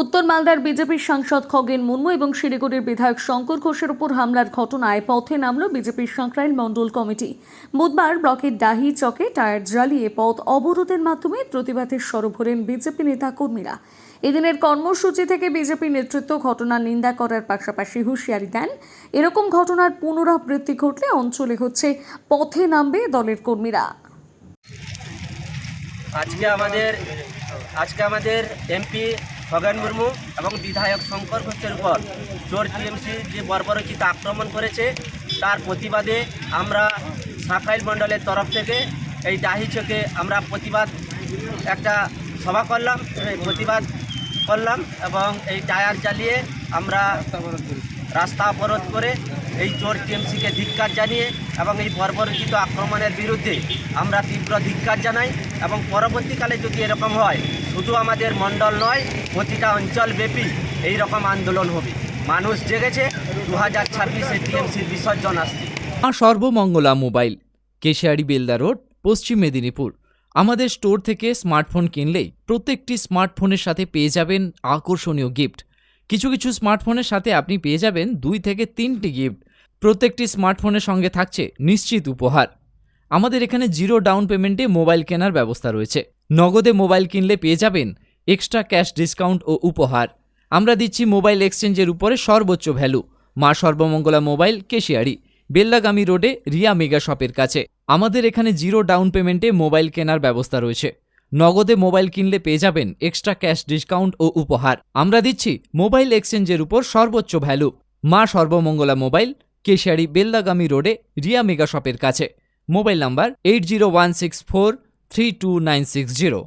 উত্তর মালদার বিজেপির সাংসদ খগেন মুর্মু এবং শিলিগুড়ির বিধায়ক শঙ্কর ঘোষের উপর হামলার ঘটনায় পথে নামল বিজেপির সংক্রাইল মণ্ডল কমিটি। বুধবার ব্লকের ডাহি চকে টায়ার জ্বালিয়ে পথ অবরোধের মাধ্যমে প্রতিবাদের সরব হলেন বিজেপি নেতা কর্মীরা এদিনের কর্মসূচি থেকে বিজেপি নেতৃত্ব ঘটনার নিন্দা করার পাশাপাশি হুঁশিয়ারি দেন। এরকম ঘটনার পুনরাবৃত্তি ঘটলে অঞ্চলে হচ্ছে পথে নামবে দলের কর্মীরা। আজকে আমাদের আজকে আমাদের এমপি খগেন মুর্মু এবং বিধায়ক শঙ্কর ঘোষের উপর চোর টিএমসি যে বর্বরচিত আক্রমণ করেছে, তার প্রতিবাদে আমরা সাকাইল মণ্ডলের তরফ থেকে এই ডাহি চোখে আমরা প্রতিবাদ একটা সভা করলাম প্রতিবাদ করলাম এবং এই টায়ার জ্বালিয়ে আমরা রাস্তা অবরোধ করে এই চোর টিএমসিকে ধিক্কার জানিয়ে এবং এই বর্বরচিত আক্রমণের বিরুদ্ধে আমরা তীব্র ধিক্কার জানাই এবং পরবর্তীকালে যদি এরকম হয়, শুধু আমাদের মণ্ডল নয় প্রতিটা অঞ্চলব্যাপী এই রকম আন্দোলন হবে। মানুষ জেগেছে দু হাজার ছাব্বিশে টিএমসির বিসর্জন আসছে। Sarbamangala mobile, Keshiary Belda road, Paschim Medinipur. আমাদের স্টোর থেকে স্মার্টফোন কিনলেই প্রত্যেকটি স্মার্টফোনের সাথে পেয়ে যাবেন আকর্ষণীয় গিফট। কিছু কিছু স্মার্টফোনের সাথে আপনি পেয়ে যাবেন দুই থেকে তিনটি গিফট। প্রত্যেকটি স্মার্টফোনের সঙ্গে থাকছে নিশ্চিত উপহার। আমাদের এখানে জিরো ডাউন পেমেন্টে মোবাইল কেনার ব্যবস্থা রয়েছে। নগদে মোবাইল কিনলে পেয়ে যাবেন এক্সট্রা ক্যাশ ডিসকাউন্ট ও উপহার। আমরা দিচ্ছি মোবাইল এক্সচেঞ্জের উপরে সর্বোচ্চ ভ্যালু মা সর্বমঙ্গলা মোবাইল কেশিয়ারি। বেল্লাগামী রোডে রিয়া মেগা শপের কাছে। আমাদের এখানে জিরো ডাউন পেমেন্টে মোবাইল কেনার ব্যবস্থা রয়েছে। নগদে মোবাইল কিনলে পেয়ে যাবেন এক্সট্রা ক্যাশ ডিসকাউন্ট ও উপহার। আমরা দিচ্ছি মোবাইল এক্সচেঞ্জের উপর সর্বোচ্চ ভ্যালু মা সর্বমঙ্গলা মোবাইল কেশিয়ারি বেল্লাগামী রোডে রিয়া মেগা শপের কাছে। Mobile number eight zero one six four three two nine six zero